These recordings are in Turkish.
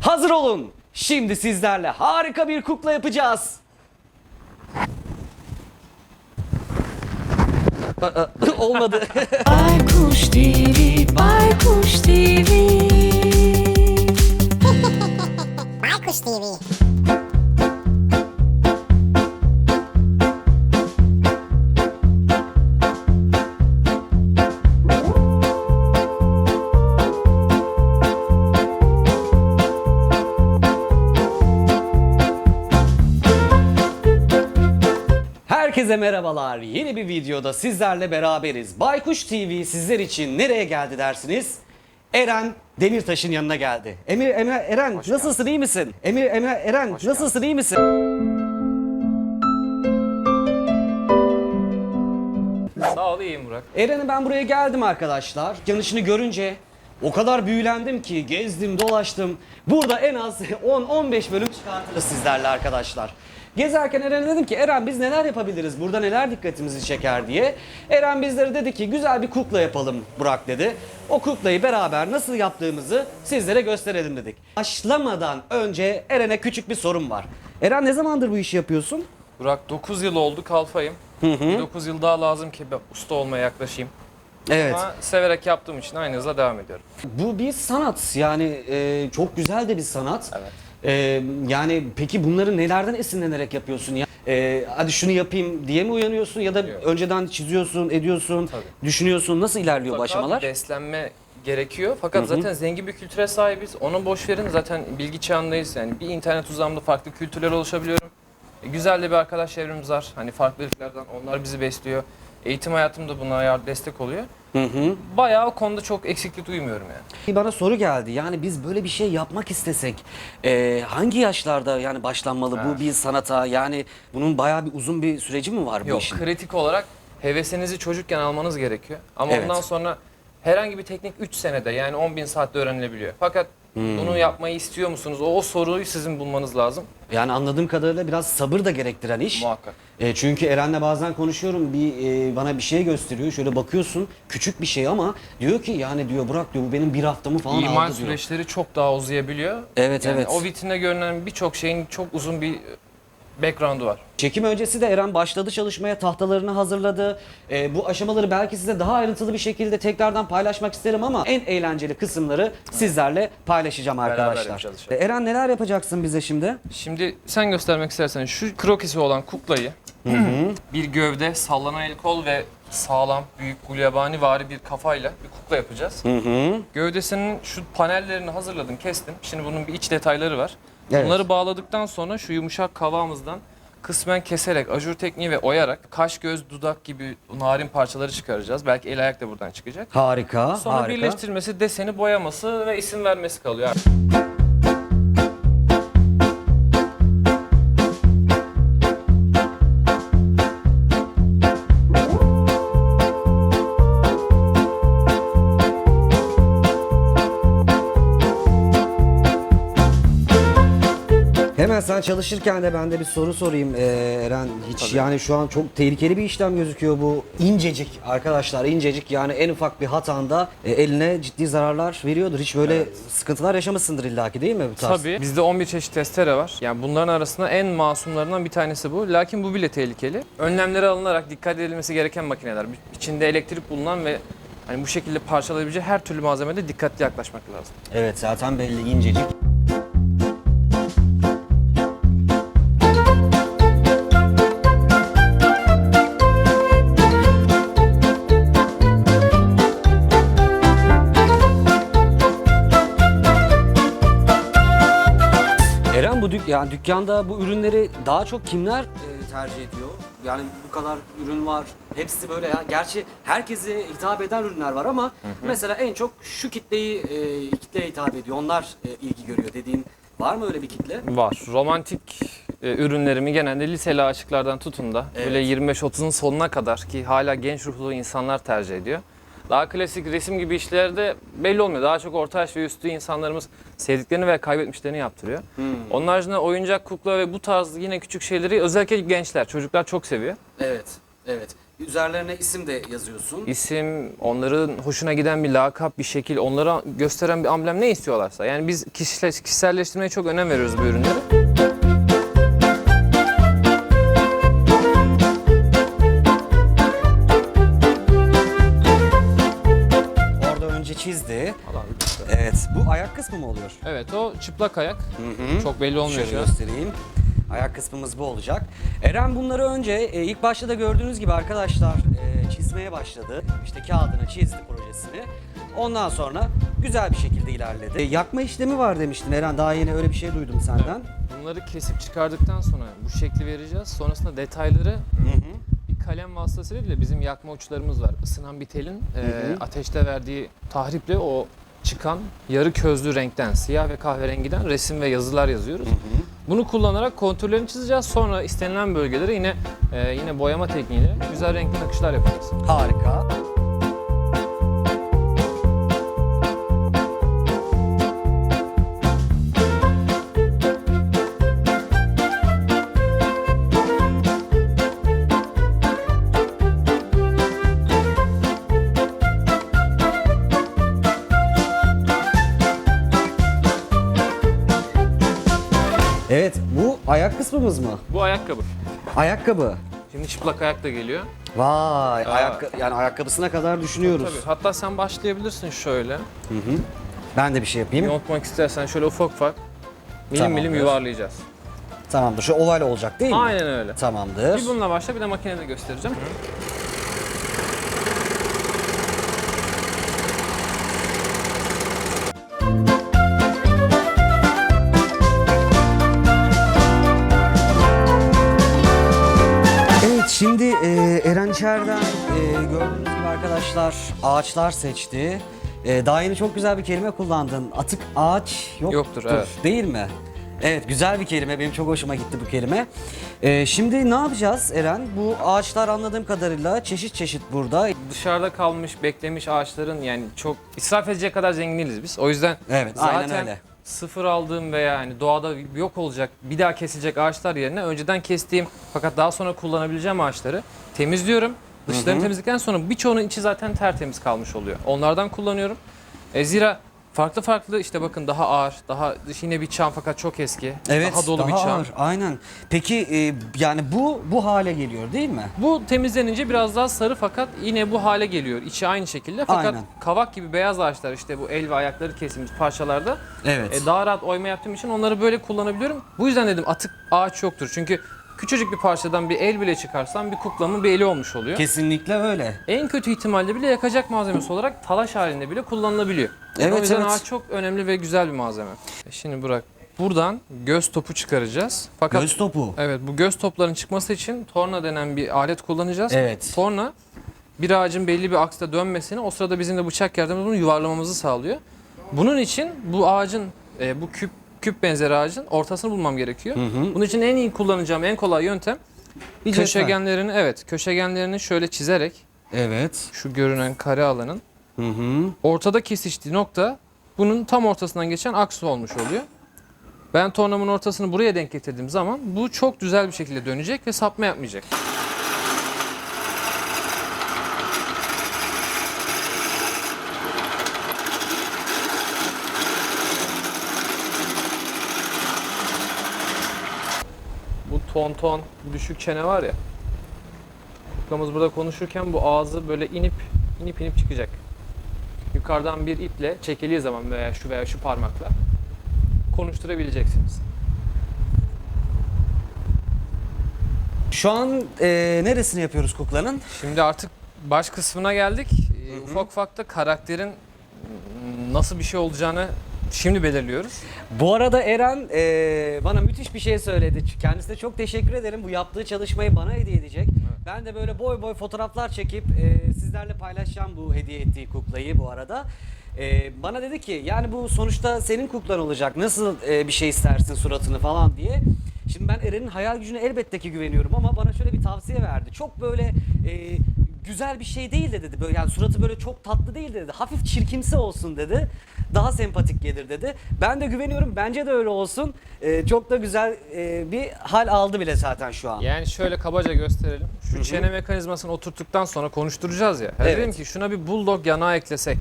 Hazır olun. Şimdi sizlerle harika bir kukla yapacağız. Aa, Olmadı. Baykuş TV, Baykuş TV. Baykuş TV. Herkese merhabalar. Yeni bir videoda sizlerle beraberiz. Baykuş TV sizler için nereye geldi dersiniz? Eren Demirtaş'ın yanına geldi. Emir, Emir Eren nasılsın iyi misin? Emir, Emir Eren nasılsın iyi misin? Sağ ol iyiyim Burak. Eren'e ben buraya geldim arkadaşlar. Yanışını görünce o kadar büyülendim ki gezdim dolaştım. Burada en az 10-15 bölüm çıkartırız sizlerle arkadaşlar. Gezerken Eren'e dedim ki Eren biz neler yapabiliriz? Burada neler dikkatimizi çeker diye. Eren bizlere dedi ki güzel bir kukla yapalım Burak dedi. O kuklayı beraber nasıl yaptığımızı sizlere gösterelim dedik. Başlamadan önce Eren'e küçük bir sorum var. Eren ne zamandır bu işi yapıyorsun? Burak 9 yıl oldu kalfayım. 9 yıl daha lazım ki ben usta olmaya yaklaşayım. Evet. Ama severek yaptığım için aynı hızla devam ediyorum. Bu bir sanat yani e, çok güzel de bir sanat. Evet. E, yani peki bunları nelerden esinlenerek yapıyorsun ya? E, hadi şunu yapayım diye mi uyanıyorsun ya da Yok. önceden çiziyorsun, ediyorsun, Tabii. düşünüyorsun nasıl ilerliyor bu Mutlaka aşamalar? beslenme gerekiyor. Fakat zaten zengin bir kültüre sahibiz. Onu boş verin zaten bilgi çağındayız. Yani bir internet uzamında farklı kültürler oluşabiliyorum. E, güzel de bir arkadaş çevremiz var. Hani farklı ülkelerden onlar bizi besliyor. Eğitim hayatımda buna yar destek oluyor. Hı hı. Bayağı o konuda çok eksiklik duymuyorum yani. Bana soru geldi. Yani biz böyle bir şey yapmak istesek e, hangi yaşlarda yani başlanmalı bu bir sanata? Yani bunun bayağı bir uzun bir süreci mi var bu Yok işin? kritik olarak hevesinizi çocukken almanız gerekiyor. Ama Evet. ondan sonra herhangi bir teknik 3 senede yani 10 bin saatte öğrenilebiliyor. Fakat Hmm. bunu yapmayı istiyor musunuz? O, o soruyu sizin bulmanız lazım Yani anladığım kadarıyla biraz sabır da gerektiren iş. muhakkak. E, çünkü Eren'le bazen konuşuyorum bir e, bana bir şey gösteriyor şöyle bakıyorsun küçük bir şey ama diyor ki yani diyor Burak diyor bu benim bir haftamı falan İmal aldı diyor. süreçleri çok daha uzayabiliyor. Evet, Yani evet. O vitrinde görünen birçok şeyin çok uzun bir background'u var. Çekim öncesi de Eren başladı çalışmaya tahtalarını hazırladı. E, bu aşamaları belki size daha ayrıntılı bir şekilde tekrardan paylaşmak isterim ama en eğlenceli kısımları sizlerle paylaşacağım arkadaşlar. yapacağız E, Eren neler yapacaksın bize şimdi? Şimdi sen göstermek istersen şu krokisi olan kuklayı bir gövde, sallanan el kol ve sağlam, büyük, gulyabani vari bir kafayla bir kukla yapacağız. Gövdesinin şu panellerini hazırladım, kestim. Şimdi bunun bir iç detayları var. Evet. Bunları bağladıktan sonra şu yumuşak kavağımızdan kısmen keserek, ajur tekniği ve oyarak kaş, göz, dudak gibi narin parçaları çıkaracağız. Belki el ayak da buradan çıkacak. Harika, Sonra harika. birleştirilmesi, deseni boyaması ve isim vermesi kalıyor. Hemen sen çalışırken de ben de bir soru sorayım ee, Eren. Hiç yani şu an çok tehlikeli bir işlem gözüküyor bu. İncecik arkadaşlar incecik yani en ufak bir hatanda e, eline ciddi zararlar veriyordur. Hiç böyle sıkıntılar yaşamışsındır illaki değil mi bu tarz? Tabii. Bizde 11 çeşit testere var. Yani bunların arasında en masumlarından bir tanesi bu. Lakin bu bile tehlikeli. Önlemleri alınarak dikkat edilmesi gereken makineler. İçinde elektrik bulunan ve hani bu şekilde parçalayabileceği her türlü malzemede dikkatli yaklaşmak lazım. Evet zaten belli incecik. Yani dükkanda bu ürünleri daha çok kimler e, tercih ediyor? Yani bu kadar ürün var. Hepsi böyle ya. Gerçi herkese hitap eden ürünler var ama mesela en çok şu kitleyi e, kitleye hitap ediyor. Onlar e, ilgi görüyor dediğin var mı öyle bir kitle? Var. Romantik e, ürünlerimi genelde liseli aşıklardan tutun da Evet. böyle 25-30'un sonuna kadar ki hala genç ruhlu insanlar tercih ediyor. Daha klasik resim gibi işlerde belli olmuyor. Daha çok orta yaş ve üstü insanlarımız sevdiklerini ve kaybetmişlerini yaptırıyor. Onun haricinde oyuncak, kukla ve bu tarz yine küçük şeyleri özellikle gençler, çocuklar çok seviyor. Evet. Evet. üzerlerine isim de yazıyorsun. İsim, onların hoşuna giden bir lakap, bir şekil, onlara gösteren bir amblem ne istiyorlarsa. Yani biz kişisel, kişiselleştirmeye çok önem veriyoruz bu ürünleri. Bu ayak kısmı mı oluyor? Evet o çıplak ayak. Çok belli olmuyor Şöyle göstereyim. Ayak kısmımız bu olacak. Eren bunları önce e, ilk başta da gördüğünüz gibi arkadaşlar e, çizmeye başladı. İşte kağıdını çizdi projesini. Ondan sonra güzel bir şekilde ilerledi. E, yakma işlemi var demiştin Eren. Daha yeni öyle bir şey duydum senden. Bunları kesip çıkardıktan sonra bu şekli vereceğiz. Sonrasında detayları bir kalem vasıtasıyla bile bizim yakma uçlarımız var. Isınan bir telin e, ateşte verdiği tahriple o çıkan yarı közlü renkten, siyah ve kahverengiden resim ve yazılar yazıyoruz. Bunu kullanarak kontürlerini çizeceğiz. Sonra istenilen bölgelere yine e, yine boyama tekniğiyle güzel renkli nakışlar yapacağız. Harika. Evet, bu ayak kısmımız mı? Bu ayakkabı. Ayakkabı. Şimdi çıplak ayak da geliyor. Vay, ayakkabı yani ayakkabısına kadar düşünüyoruz. Tabii. Hatta sen başlayabilirsin şöyle. Ben de bir şey yapayım. Yontmak istersen şöyle ufak ufak milim milim Tamamdır. yuvarlayacağız. Tamamdır. Şu oval olacak değil mi? Aynen öyle. Tamamdır. Bir bununla başla bir de makinede göstereceğim. Arkadaşlar ağaçlar seçti. E, daha yeni çok güzel bir kelime kullandın. Atık ağaç yok Yoktur, evet. Değil mi? Evet güzel bir kelime. Benim çok hoşuma gitti bu kelime. E, şimdi ne yapacağız Eren? Bu ağaçlar anladığım kadarıyla çeşit çeşit burada. Dışarıda kalmış, beklemiş ağaçların yani çok israf edecek kadar zengin değiliz biz. O yüzden Evet, zaten aynen öyle. sıfır aldığım veya yani doğada yok olacak, bir daha kesilecek ağaçlar yerine önceden kestiğim fakat daha sonra kullanabileceğim ağaçları temizliyorum. Dışlarını temizledikten sonra birçoğunun içi zaten tertemiz kalmış oluyor. Onlardan kullanıyorum. E, zira farklı farklı işte bakın daha ağır, daha yine bir çam fakat çok eski. Evet daha dolu bir çam. ağır, Aynen. Peki e, yani bu bu hale geliyor değil mi? Bu temizlenince biraz daha sarı fakat yine bu hale geliyor. İçi aynı şekilde fakat Aynen. kavak gibi beyaz ağaçlar işte bu el ve ayakları kesilmiş parçalarda Evet. e, daha rahat oyma yaptığım için onları böyle kullanabiliyorum. Bu yüzden dedim atık ağaç yoktur. Çünkü küçücük bir parçadan bir el bile çıkarsam bir kuklamın bir eli olmuş oluyor. Kesinlikle öyle. En kötü ihtimalle bile yakacak malzemesi olarak talaş halinde bile kullanılabiliyor. Evet, o yüzden evet. ağaç çok önemli ve güzel bir malzeme. E, Şimdi bırak. Buradan göz topu çıkaracağız. Fakat Göz topu. Evet bu göz topların çıkması için torna denen bir alet kullanacağız. Evet. Torna bir ağacın belli bir aksta dönmesini o sırada bizim de bıçak yardımıyla bunu yuvarlamamızı sağlıyor. Bunun için bu ağacın e, bu küp küp benzeri ağacın ortasını bulmam gerekiyor. Bunun için en iyi kullanacağım en kolay yöntem Köşe. köşegenlerini evet köşegenlerini şöyle çizerek Evet. şu görünen kare alanın Hı hı. ortada kesiştiği nokta bunun tam ortasından geçen aks olmuş oluyor. Ben tornamın ortasını buraya denk getirdiğim zaman bu çok güzel bir şekilde dönecek ve sapma yapmayacak. Bu ton ton, düşük çene var ya. Kuklamız burada konuşurken bu ağzı böyle inip inip inip çıkacak. Yukarıdan bir iple çekildiği zaman veya şu veya şu parmakla konuşturabileceksiniz. Şu an e, neresini yapıyoruz kuklanın? Şimdi artık baş kısmına geldik. Ee, Ufak ufak da karakterin nasıl bir şey olacağını şimdi belirliyoruz. Bu arada Eren e, bana müthiş bir şey söyledi. Kendisine çok teşekkür ederim. Bu yaptığı çalışmayı bana hediye edecek. Ben de böyle boy boy fotoğraflar çekip e, sizlerle paylaşacağım bu hediye ettiği kuklayı bu arada. E, bana dedi ki yani bu sonuçta senin kuklan olacak. Nasıl e, bir şey istersin suratını falan diye. Şimdi ben Eren'in hayal gücüne elbette ki güveniyorum ama bana şöyle bir tavsiye verdi. Çok böyle e, güzel bir şey değil de dedi. Böyle yani suratı böyle çok tatlı değil de dedi. Hafif çirkimsi olsun dedi. Daha sempatik gelir dedi. Ben de güveniyorum. Bence de öyle olsun. Ee, çok da güzel e, bir hal aldı bile zaten şu an. Yani şöyle kabaca gösterelim. Şu çene mekanizmasını oturttuktan sonra konuşturacağız ya. Ya Evet. Dedim ki şuna bir bulldog yanağı eklesek.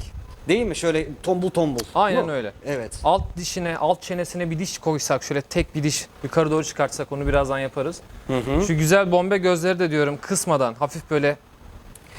Değil mi? Şöyle tombul tombul. Aynen Bu- öyle. Evet. Alt dişine, alt çenesine bir diş koysak, şöyle tek bir diş yukarı doğru çıkartsak onu birazdan yaparız. Şu güzel bombe gözleri de diyorum kısmadan hafif böyle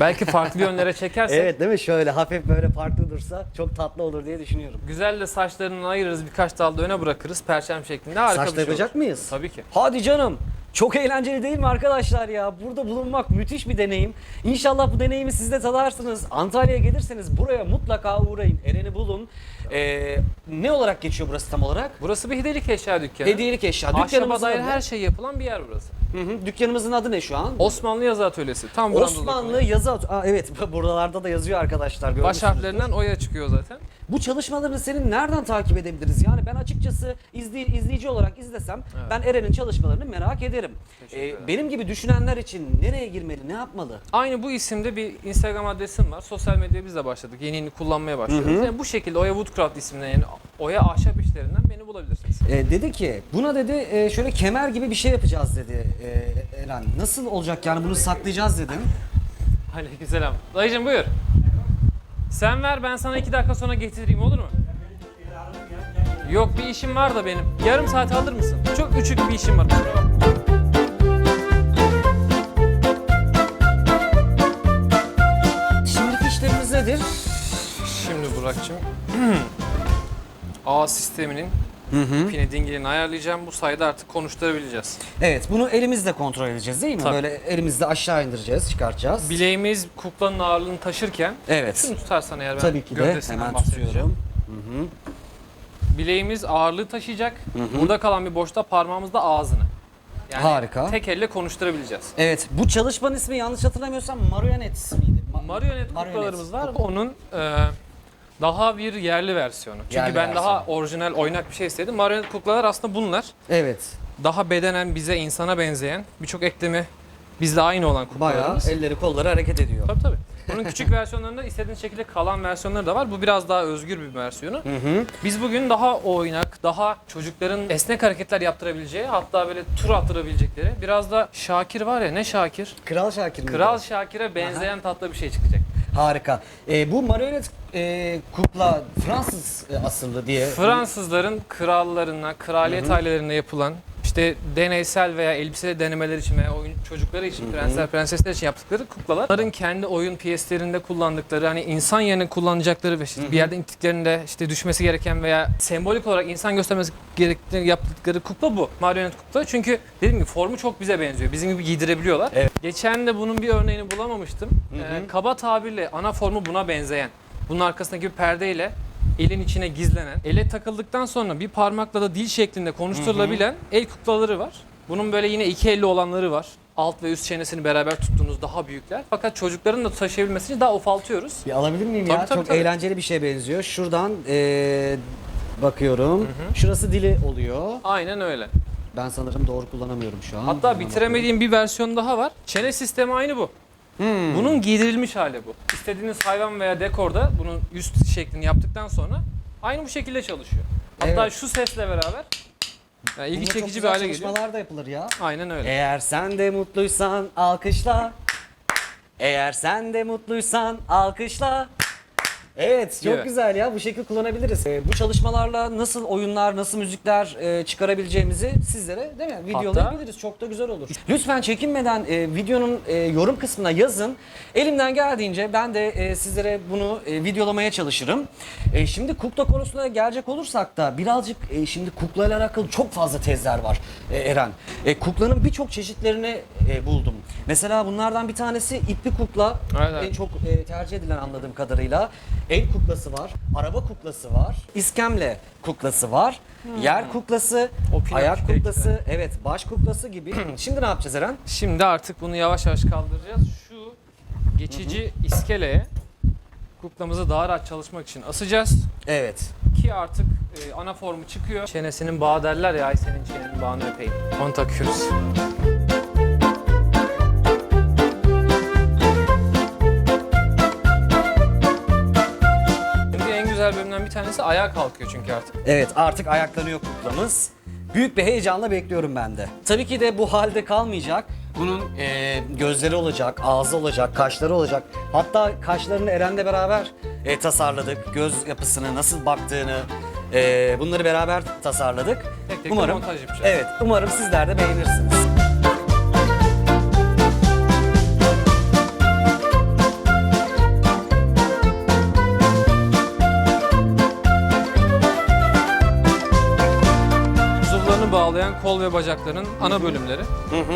belki farklı yönlere çekersek Evet değil mi? Şöyle hafif böyle farklı dursa çok tatlı olur diye düşünüyorum. güzel de saçlarını ayırırız birkaç dal da öne bırakırız perçem şeklinde harika bir şey olur. mıyız? Tabii ki. Hadi canım. Çok eğlenceli değil mi arkadaşlar ya? Burada bulunmak müthiş bir deneyim. İnşallah bu deneyimi siz de tadarsınız. Antalya'ya gelirseniz buraya mutlaka uğrayın. Eren'i bulun. Ee, ne olarak geçiyor burası tam olarak? Burası bir hediyelik eşya dükkanı. Hediyelik eşya. Ahşaba Dükkanımızın dair adı, her şey yapılan bir yer burası. Hı hı. Dükkanımızın adı ne şu an? Osmanlı yazı atölyesi. Tam buranın Osmanlı yazı Aa, evet buralarda da yazıyor arkadaşlar. Baş görmüşsünüzdür. harflerinden oya çıkıyor zaten. Bu çalışmalarını senin nereden takip edebiliriz? Yani ben açıkçası izley- izleyici olarak izlesem ben Eren'in çalışmalarını merak ederim. Ee, benim gibi düşünenler için nereye girmeli, ne yapmalı? Aynı bu isimde bir Instagram adresim var. Sosyal medyaya biz de başladık. Yeni yeni kullanmaya başlıyoruz. Yani bu şekilde Oya Woodcraft isminden yani Oya ahşap işlerinden beni bulabilirsiniz. Ee, dedi ki buna dedi e, şöyle kemer gibi bir şey yapacağız dedi e, Eren. Nasıl olacak yani bunu saklayacağız dedim. Aleykümselam. Dayıcım buyur. Sen ver ben sana iki dakika sonra getireyim olur mu? Yok bir işim var da benim. Yarım saat alır mısın? Çok küçük bir işim var. Şimdiki işlemimiz nedir? Şimdi Burak'cığım. A sisteminin pini dingilini ayarlayacağım. Bu sayede artık konuşturabileceğiz. Evet bunu elimizle kontrol edeceğiz değil mi? Tabii. Böyle elimizle aşağı indireceğiz, çıkartacağız. Bileğimiz kuklanın ağırlığını taşırken Evet. şunu tutarsan eğer ben Tabii ki de hemen tutuyorum. Bileğimiz ağırlığı taşıyacak. Burada kalan bir boşta parmağımızda ağzını. Yani Harika. tek elle konuşturabileceğiz. Evet bu çalışmanın ismi yanlış hatırlamıyorsam marionet miydi? Ma- Marionet Marionet. kuklalarımız var. Onun e, daha bir yerli versiyonu. Çünkü Yerli ben daha orijinal oynak bir şey istedim. Marionet kuklalar aslında bunlar. Evet. Daha bedenen bize insana benzeyen birçok eklemi bizle aynı olan Bayağı kuklalarımız. elleri kolları hareket ediyor. Tabii tabii. Bunun küçük versiyonlarında istediğiniz şekilde kalan versiyonları da var. Bu biraz daha özgür bir versiyonu. Biz bugün daha oynak, daha çocukların esnek hareketler yaptırabileceği, hatta böyle tur attırabilecekleri, biraz da Şakir var ya ne Şakir? Kral Şakir miydi? Kral Şakir'e benzeyen tatlı bir şey çıkacak. Harika. Ee, bu marionet e, kukla Fransız e, asıllı diye. Fransızların krallarına, kraliyet ailelerine yapılan işte deneysel veya elbise denemeler için veya oyun çocukları için, prensler, prensesler için yaptıkları kuklalar. Onların kendi oyun piyeslerinde kullandıkları, hani insan yerine kullanacakları ve işte bir yerden ittiklerinde işte düşmesi gereken veya sembolik olarak insan göstermesi gerektiğini yaptıkları kukla bu. Marionet kukla. Çünkü dediğim gibi formu çok bize benziyor. Bizim gibi giydirebiliyorlar. Evet. Geçen de bunun bir örneğini bulamamıştım. Ee, kaba tabirle ana formu buna benzeyen. Bunun arkasındaki bir perdeyle elin içine gizlenen, ele takıldıktan sonra bir parmakla da dil şeklinde konuşturulabilen el kuklaları var. Bunun böyle yine iki elli olanları var. Alt ve üst çenesini beraber tuttuğunuz daha büyükler. Fakat çocukların da taşıyabilmesi için daha ufaltıyoruz. Bir alabilir miyim Tabii, ya? tabii, Çok tabii. eğlenceli bir şeye benziyor. Şuradan e, bakıyorum. Şurası dili oluyor. Aynen öyle. Ben sanırım doğru kullanamıyorum şu an. Hatta Hemen bitiremediğim bir versiyon daha var. Çene sistemi aynı bu. Hmm. Bunun giydirilmiş hali bu. İstediğiniz hayvan veya dekorda bunun üst şeklini yaptıktan sonra aynı bu şekilde çalışıyor. Hatta Evet. şu sesle beraber yani ilgi Bununla çok çekici bir güzel hale geliyor. çalışmalar da yapılır ya. Aynen öyle. Eğer sen de mutluysan alkışla. Eğer sen de mutluysan alkışla. Evet çok Evet. güzel ya bu şekilde kullanabiliriz. Ee, bu çalışmalarla nasıl oyunlar, nasıl müzikler e, çıkarabileceğimizi sizlere değil mi videolayabiliriz. Çok da güzel olur. Lütfen çekinmeden e, videonun e, yorum kısmına yazın. Elimden geldiğince ben de e, sizlere bunu e, videolamaya çalışırım. E, şimdi kukla konusuna gelecek olursak da birazcık e, şimdi kukla ile alakalı çok fazla tezler var e, Eren. E, kuklanın birçok çeşitlerini e, buldum. Mesela bunlardan bir tanesi ipli kukla. Evet. En çok e, tercih edilen anladığım kadarıyla. El kuklası var, araba kuklası var, iskemle kuklası var, yer kuklası, O Pinokyo ayak belki kuklası, evet baş kuklası gibi. Şimdi ne yapacağız Eren? Şimdi artık bunu yavaş yavaş kaldıracağız. Şu geçici iskeleye kuklamızı daha rahat çalışmak için asacağız. Evet. Ki artık e, ana formu çıkıyor. Çenesinin bağı derler ya ay senin çenenin bağını öpeyim. Onu takıyoruz. Bir tanesi ayağa kalkıyor çünkü artık. Evet artık ayaklanıyor kuklamız. Büyük bir heyecanla bekliyorum ben de. Tabii ki de bu halde kalmayacak. Bunun e, gözleri olacak, ağzı olacak, kaşları olacak. Hatta kaşlarını Eren'le beraber e, tasarladık. Göz yapısını, nasıl baktığını e, bunları beraber tasarladık. Tek tek de umarım, montaj yapacağız. Evet, umarım sizler de beğenirsiniz. Kol ve bacakların ana bölümleri.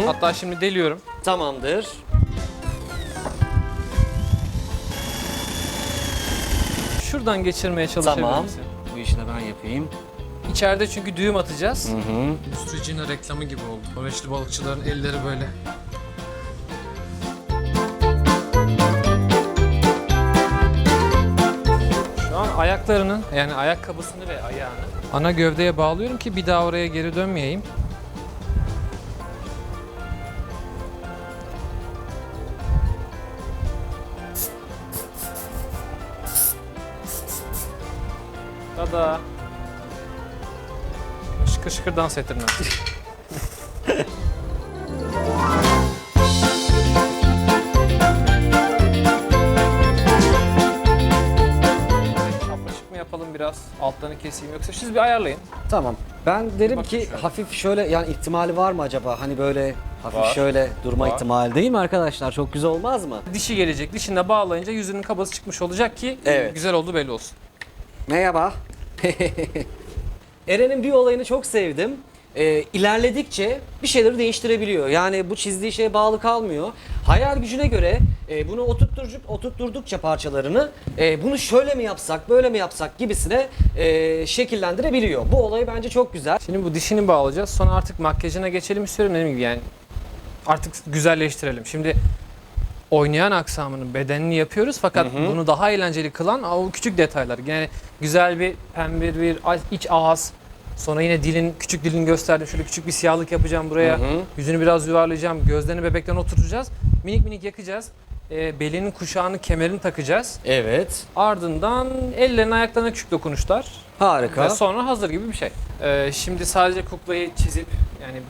Hatta şimdi deliyorum. Tamamdır. Şuradan geçirmeye çalışabilir Tamam. misin? Bu işi de ben yapayım. İçeride çünkü düğüm atacağız. Üstücüne reklamı gibi oldu. Norveçli balıkçıların elleri böyle. Şu an ayaklarının yani ayakkabısını ve ayağını ana gövdeye bağlıyorum ki bir daha oraya geri dönmeyeyim. Tada. Şıkır şıkır dans ettirmem. Şaplaşık mı yapalım biraz? Altlarını keseyim yoksa siz bir ayarlayın. Tamam. Ben derim Bakın ki şöyle. hafif şöyle yani ihtimali var mı acaba? Hani böyle hafif Var. şöyle durma Var. ihtimali değil mi arkadaşlar? Çok güzel olmaz mı? Dişi gelecek. Dişinde bağlayınca yüzünün kabası çıkmış olacak ki Evet. güzel oldu belli olsun. Merhaba. Eren'in bir olayını çok sevdim. Ee, ilerledikçe bir şeyleri değiştirebiliyor. Yani bu çizdiği şeye bağlı kalmıyor. Hayal gücüne göre e, bunu oturtturduk, oturtturdukça parçalarını e, bunu şöyle mi yapsak, böyle mi yapsak gibisine e, şekillendirebiliyor. Bu olayı bence çok güzel. Şimdi bu dişini bağlayacağız. Sonra artık makyajına geçelim istiyorum. Dediğim gibi yani artık güzelleştirelim. Şimdi oynayan aksamının bedenini yapıyoruz fakat bunu daha eğlenceli kılan o küçük detaylar. Yani güzel bir pembe bir iç ağız. Sonra yine dilin, küçük dilini gösterdim. Şöyle küçük bir siyahlık yapacağım buraya. Yüzünü biraz yuvarlayacağım. Gözlerini bebekten oturtacağız. Minik minik yakacağız. Ee, belinin kuşağını, kemerini takacağız. Evet. Ardından ellerin ayaklarına küçük dokunuşlar. Harika. Ve sonra hazır gibi bir şey. Ee, şimdi sadece kuklayı çizip yani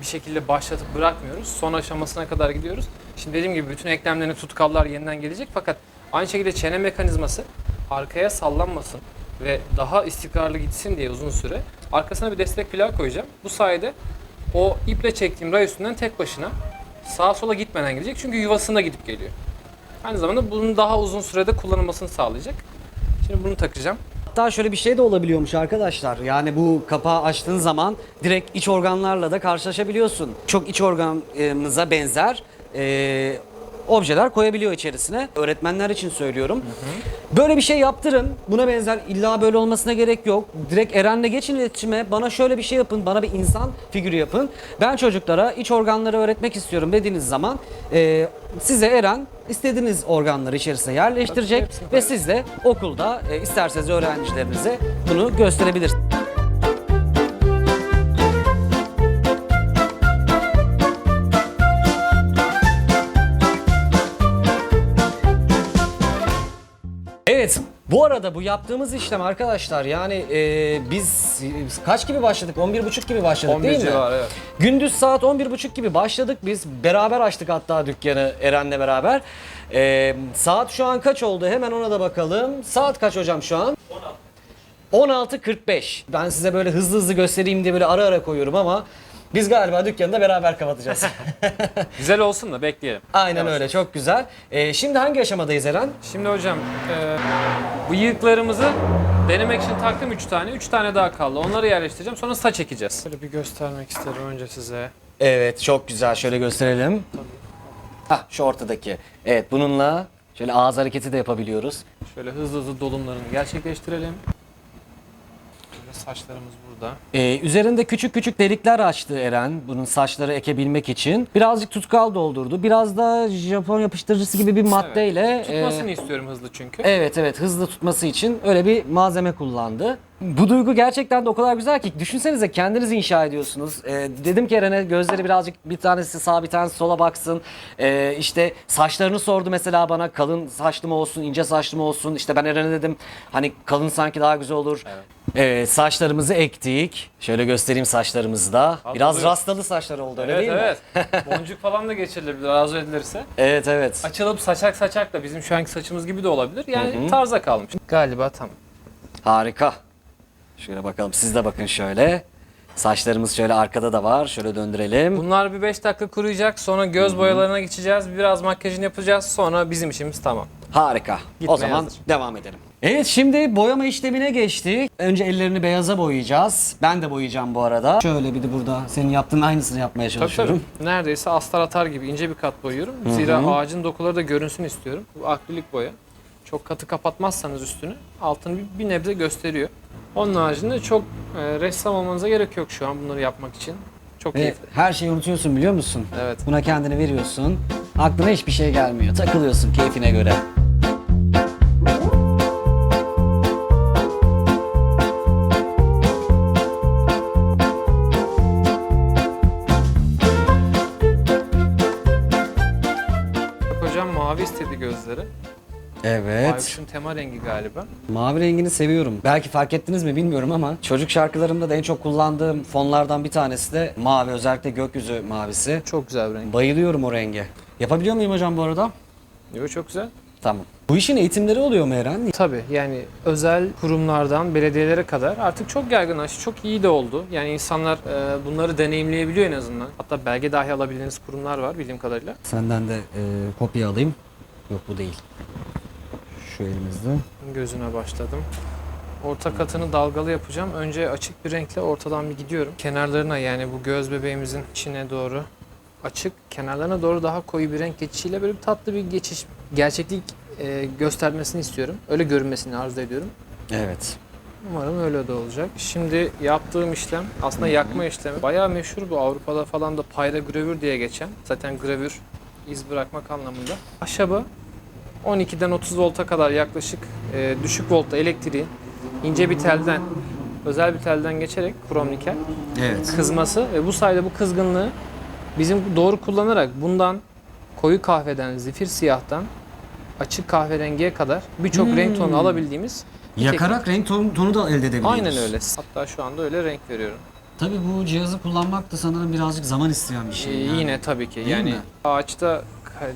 bir şekilde başlatıp bırakmıyoruz. Son aşamasına kadar gidiyoruz. Şimdi dediğim gibi bütün eklemlerini tutkallar yeniden gelecek fakat aynı şekilde çene mekanizması arkaya sallanmasın ve daha istikrarlı gitsin diye uzun süre arkasına bir destek plak koyacağım. Bu sayede o iple çektiğim ray üstünden tek başına sağa sola gitmeden gidecek çünkü yuvasına gidip geliyor. Aynı zamanda bunun daha uzun sürede kullanılmasını sağlayacak. Şimdi bunu takacağım. Hatta şöyle bir şey de olabiliyormuş arkadaşlar. Yani bu kapağı açtığın zaman direkt iç organlarla da karşılaşabiliyorsun. Çok iç organımıza benzer e, objeler koyabiliyor içerisine. Öğretmenler için söylüyorum. Böyle bir şey yaptırın. Buna benzer illa böyle olmasına gerek yok. Direkt Eren'le geçin iletişime. Bana şöyle bir şey yapın. Bana bir insan figürü yapın. Ben çocuklara iç organları öğretmek istiyorum dediğiniz zaman e, size Eren istediğiniz organları içerisine yerleştirecek Tabii, ve siz de okulda e, isterseniz öğrencilerinize bunu gösterebilirsiniz. Bu arada bu yaptığımız işlem arkadaşlar yani e, biz e, kaç gibi başladık? 11.30 gibi başladık 11 değil mi? civarı, evet. Gündüz saat 11.30 gibi başladık biz. Beraber açtık hatta dükkanı Eren'le beraber. E, saat şu an kaç oldu? Hemen ona da bakalım. Saat kaç hocam şu an? 16.45. Ben size böyle hızlı hızlı göstereyim diye böyle ara ara koyuyorum ama biz galiba dükkanı da beraber kapatacağız. Güzel olsun da bekleyelim. Aynen Yavaş. öyle çok güzel. E, şimdi hangi aşamadayız Eren? Şimdi hocam e, bıyıklarımızı denemek için taktım 3 tane. 3 tane daha kaldı. Onları yerleştireceğim. Sonra saç ekeceğiz. Böyle bir göstermek isterim önce size. Evet çok güzel şöyle gösterelim. Hah şu ortadaki. Evet bununla şöyle ağız hareketi de yapabiliyoruz. Şöyle hızlı hızlı dolumlarını gerçekleştirelim. Böyle saçlarımız burada. Ee, üzerinde küçük küçük delikler açtı Eren bunun saçları ekebilmek için. Birazcık tutkal doldurdu. Biraz da Japon yapıştırıcısı gibi bir maddeyle. Tutmasını e, istiyorum hızlı çünkü. Evet evet hızlı tutması için öyle bir malzeme kullandı. Bu duygu gerçekten de o kadar güzel ki düşünsenize kendiniz inşa ediyorsunuz. Ee, dedim ki Eren'e gözleri birazcık bir tanesi sağa bir tanesi sola baksın. Ee, işte saçlarını sordu mesela bana kalın saçlı mı olsun ince saçlı mı olsun. İşte ben Eren'e dedim hani kalın sanki daha güzel olur. Evet. saçlarımızı ektik. Şöyle göstereyim saçlarımızı da. Biraz oluyor. rastalı saçlar oldu öyle Evet değil mi? evet. Boncuk falan da geçirilebilir arzu edilirse. Evet evet. Açılıp saçak saçak da bizim şu anki saçımız gibi de olabilir. Yani tarza kalmış. Galiba tam. Harika. Şöyle bakalım siz de bakın şöyle. Saçlarımız şöyle arkada da var. Şöyle döndürelim. Bunlar bir 5 dakika kuruyacak. Sonra göz boyalarına geçeceğiz. Biraz makyajını yapacağız. Sonra bizim işimiz tamam. Harika. Gitmeye o zaman hazır. devam edelim. Evet şimdi boyama işlemine geçtik. Önce ellerini beyaza boyayacağız. Ben de boyayacağım bu arada. Şöyle bir de burada senin yaptığın aynısını yapmaya çalışıyorum. tabii. Neredeyse astar atar gibi ince bir kat boyuyorum. Zira ağacın dokuları da görünsün istiyorum. Bu akrilik boya. Çok katı kapatmazsanız üstünü altını bir, bir nebze gösteriyor. Onun haricinde çok e, ressam olmanıza gerek yok şu an bunları yapmak için. Çok Ve keyifli. her şeyi unutuyorsun biliyor musun? Evet. Buna kendini veriyorsun. Aklına hiçbir şey gelmiyor. Takılıyorsun keyfine göre. Hocam mavi istedi gözleri. Evet. Baykuş'un tema rengi galiba. Mavi rengini seviyorum. Belki fark ettiniz mi bilmiyorum ama çocuk şarkılarımda da en çok kullandığım fonlardan bir tanesi de mavi. Özellikle gökyüzü mavisi. Çok güzel bir renk. Bayılıyorum o renge. Yapabiliyor muyum hocam bu arada? Yo, çok güzel. Tamam. Bu işin eğitimleri oluyor mu Eren? Tabii yani özel kurumlardan belediyelere kadar artık çok yaygınlaştı. Çok iyi de oldu. Yani insanlar e, bunları deneyimleyebiliyor en azından. Hatta belge dahi alabildiğiniz kurumlar var bildiğim kadarıyla. Senden de e, kopya alayım. Yok bu değil. Şu elimizde. Gözüne başladım. Orta katını dalgalı yapacağım. Önce açık bir renkle ortadan bir gidiyorum. Kenarlarına yani bu göz bebeğimizin içine doğru açık, kenarlarına doğru daha koyu bir renk geçişiyle böyle bir tatlı bir geçiş, gerçeklik e, göstermesini istiyorum. Öyle görünmesini arzu ediyorum. Evet. Umarım öyle de olacak. Şimdi yaptığım işlem aslında yakma işlemi. Bayağı meşhur bu Avrupa'da falan da payra gravür diye geçen. Zaten gravür iz bırakmak anlamında. Ahşabı 12'den 30 volta kadar yaklaşık e, düşük voltta elektriği ince bir telden özel bir telden geçerek krom nikel Evet. kızması ve bu sayede bu kızgınlığı bizim doğru kullanarak bundan koyu kahveden, zifir siyahtan açık kahverengiye kadar birçok renk tonu alabildiğimiz Yakarak renk tonu, tonu da elde edebiliyoruz. Aynen öyle. Hatta şu anda öyle renk veriyorum. Tabii bu cihazı kullanmak da sanırım birazcık zaman isteyen bir şey. Ee, yani. Yine tabii ki. Değil yani mi? ağaçta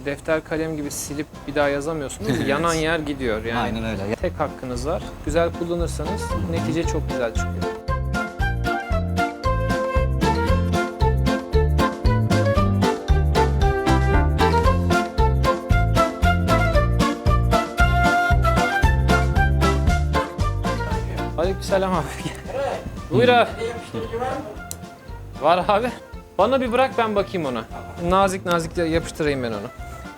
defter kalem gibi silip bir daha yazamıyorsunuz. Yanan yer gidiyor yani. Aynen öyle. Tek hakkınız var. Güzel kullanırsanız netice çok güzel çıkıyor. Aleykümselam abi. Buyur abi. Var abi. Bana bir bırak ben bakayım ona. Nazik nazik yapıştırayım ben onu.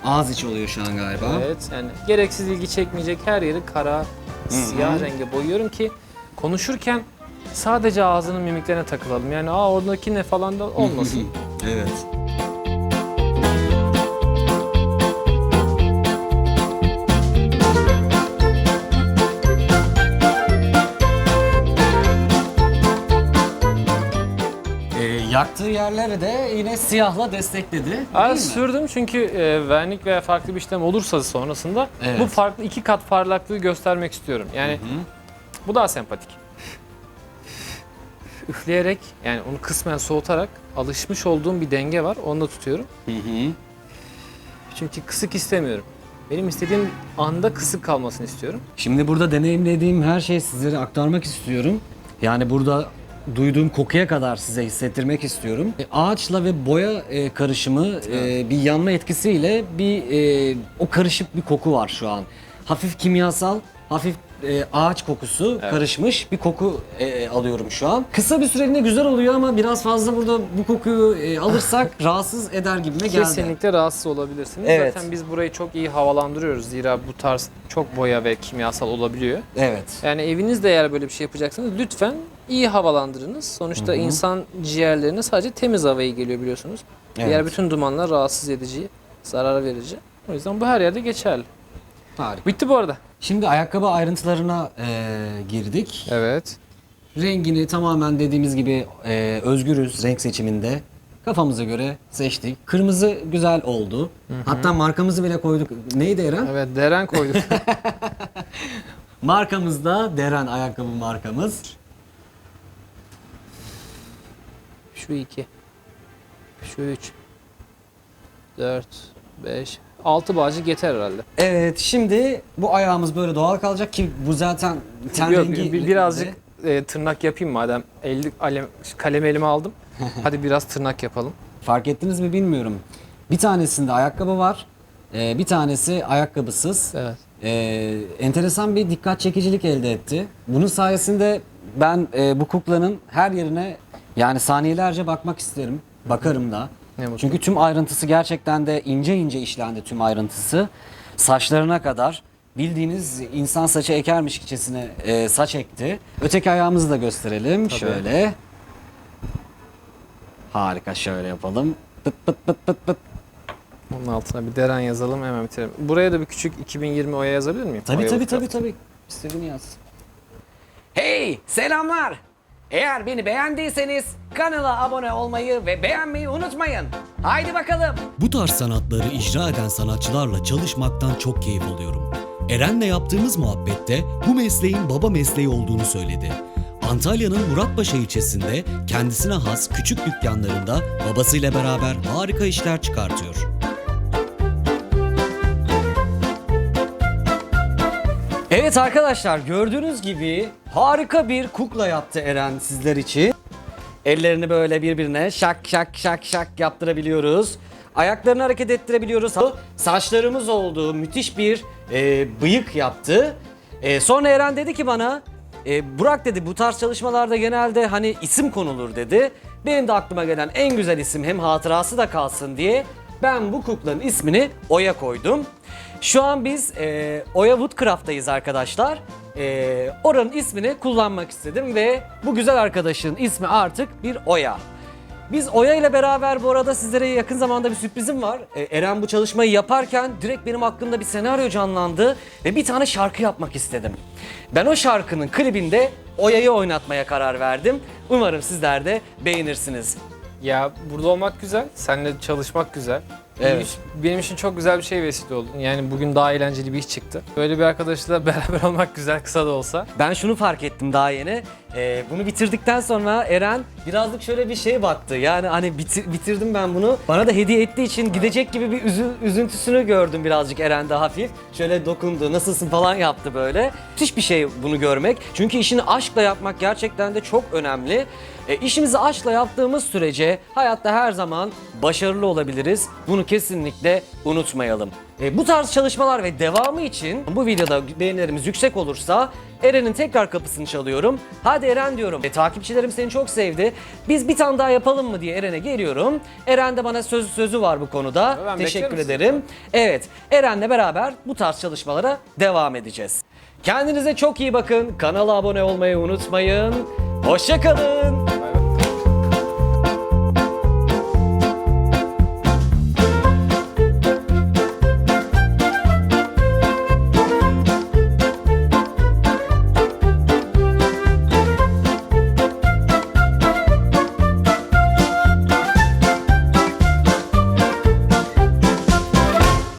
Ağız içi oluyor şu an galiba. Evet yani gereksiz ilgi çekmeyecek her yeri kara, siyah renge boyuyorum ki konuşurken sadece ağzının mimiklerine takılalım. Yani aa oradaki ne falan da olmasın. Evet. Yaktığı yerleri de yine siyahla destekledi. Değil mi? sürdüm çünkü e, vernik veya farklı bir işlem olursa sonrasında Evet. bu farklı iki kat parlaklığı göstermek istiyorum. Yani bu daha sempatik. Üfleyerek yani onu kısmen soğutarak alışmış olduğum bir denge var. Onu da tutuyorum. Hı hı. Çünkü kısık istemiyorum. Benim istediğim anda kısık kalmasını istiyorum. Şimdi burada deneyimlediğim her şeyi sizlere aktarmak istiyorum. Yani burada duyduğum kokuya kadar size hissettirmek istiyorum. E, Ağaçla ve boya e, karışımı e, bir yanma etkisiyle bir e, o karışık bir koku var şu an. Hafif kimyasal, hafif e, ağaç kokusu karışmış bir koku e, alıyorum şu an. Kısa bir süreliğine güzel oluyor ama biraz fazla burada bu kokuyu e, alırsak rahatsız eder gibime geldi. Kesinlikle rahatsız olabilirsiniz. Evet. Zaten biz burayı çok iyi havalandırıyoruz. Zira bu tarz çok boya ve kimyasal olabiliyor. Evet. Yani evinizde eğer böyle bir şey yapacaksanız lütfen iyi havalandırınız. Sonuçta insan ciğerlerine sadece temiz havayı geliyor biliyorsunuz. Diğer Evet. bütün dumanlar rahatsız edici, zarar verici. O yüzden bu her yerde geçerli. Harika. Bitti bu arada. Şimdi ayakkabı ayrıntılarına e, girdik. Evet. Rengini tamamen dediğimiz gibi e, özgürüz renk seçiminde. Kafamıza göre seçtik. Kırmızı güzel oldu. Hatta markamızı bile koyduk. Neydi Eren? Evet deren koyduk. Markamız da Deren ayakkabı markamız. Şu iki. Şu üç. Dört. Beş. Altı bağcık yeter herhalde. Evet şimdi bu ayağımız böyle doğal kalacak ki bu zaten ten Yok, rengi bir- birazcık e, tırnak yapayım madem. El, alem, kalem elime aldım. Hadi biraz tırnak yapalım. Fark ettiniz mi bilmiyorum. Bir tanesinde ayakkabı var. e, bir tanesi ayakkabısız. Evet. E, enteresan bir dikkat çekicilik elde etti. Bunun sayesinde ben e, bu kuklanın her yerine yani saniyelerce bakmak isterim. Bakarım da. Ne mutlu. Çünkü tüm ayrıntısı gerçekten de ince ince işlendi tüm ayrıntısı. Saçlarına kadar bildiğiniz insan saçı ekermişçesine e, saç ekti. Öteki ayağımızı da gösterelim. Şöyle. Harika şöyle yapalım. Pıt pıt pıt pıt pıt. Onun altına bir deren yazalım hemen bitirelim. Buraya da bir küçük 2020 oya yazabilir miyim? Tabii Oya tabii tabii tabii. İstediğini yaz. Hey selamlar. Eğer beni beğendiyseniz kanala abone olmayı ve beğenmeyi unutmayın. Haydi bakalım. Bu tarz sanatları icra eden sanatçılarla çalışmaktan çok keyif alıyorum. Eren'le yaptığımız muhabbette bu mesleğin baba mesleği olduğunu söyledi. Antalya'nın Muratpaşa ilçesinde kendisine has küçük dükkanlarında babasıyla beraber harika işler çıkartıyor. Evet arkadaşlar gördüğünüz gibi harika bir kukla yaptı Eren sizler için. Ellerini böyle birbirine şak şak şak şak yaptırabiliyoruz. Ayaklarını hareket ettirebiliyoruz. Saçlarımız oldu. Müthiş bir e, bıyık yaptı. E, sonra Eren dedi ki bana e, Burak dedi bu tarz çalışmalarda genelde hani isim konulur dedi. Benim de aklıma gelen en güzel isim hem hatırası da kalsın diye ben bu kuklanın ismini Oya koydum. Şu an biz e, Oya Woodcraft'tayız arkadaşlar. E, oranın ismini kullanmak istedim ve bu güzel arkadaşın ismi artık bir Oya. Biz Oya ile beraber bu arada sizlere yakın zamanda bir sürprizim var. E, Eren bu çalışmayı yaparken direkt benim aklımda bir senaryo canlandı ve bir tane şarkı yapmak istedim. Ben o şarkının klibinde Oya'yı oynatmaya karar verdim. Umarım sizler de beğenirsiniz. Ya burada olmak güzel, seninle çalışmak güzel. Evet. benim için çok güzel bir şey vesile oldun. Yani bugün daha eğlenceli bir iş çıktı. Böyle bir arkadaşla beraber olmak güzel kısa da olsa. Ben şunu fark ettim daha yeni. Ee, bunu bitirdikten sonra Eren birazcık şöyle bir şey baktı. Yani hani bitir- bitirdim ben bunu. Bana da hediye ettiği için gidecek gibi bir üzü- üzüntüsünü gördüm birazcık Eren'de hafif. Şöyle dokundu, nasılsın falan yaptı böyle. Müthiş bir şey bunu görmek. Çünkü işini aşkla yapmak gerçekten de çok önemli. E, işimizi aşkla yaptığımız sürece hayatta her zaman başarılı olabiliriz. Bunu kesinlikle unutmayalım. E, bu tarz çalışmalar ve devamı için bu videoda beğenilerimiz yüksek olursa Eren'in tekrar kapısını çalıyorum. Hadi Eren diyorum. E, takipçilerim seni çok sevdi. Biz bir tane daha yapalım mı diye Eren'e geliyorum. Eren de bana söz sözü var bu konuda. Ben Teşekkür ederim. Evet, Eren'le beraber bu tarz çalışmalara devam edeceğiz. Kendinize çok iyi bakın. Kanala abone olmayı unutmayın. Hoşçakalın.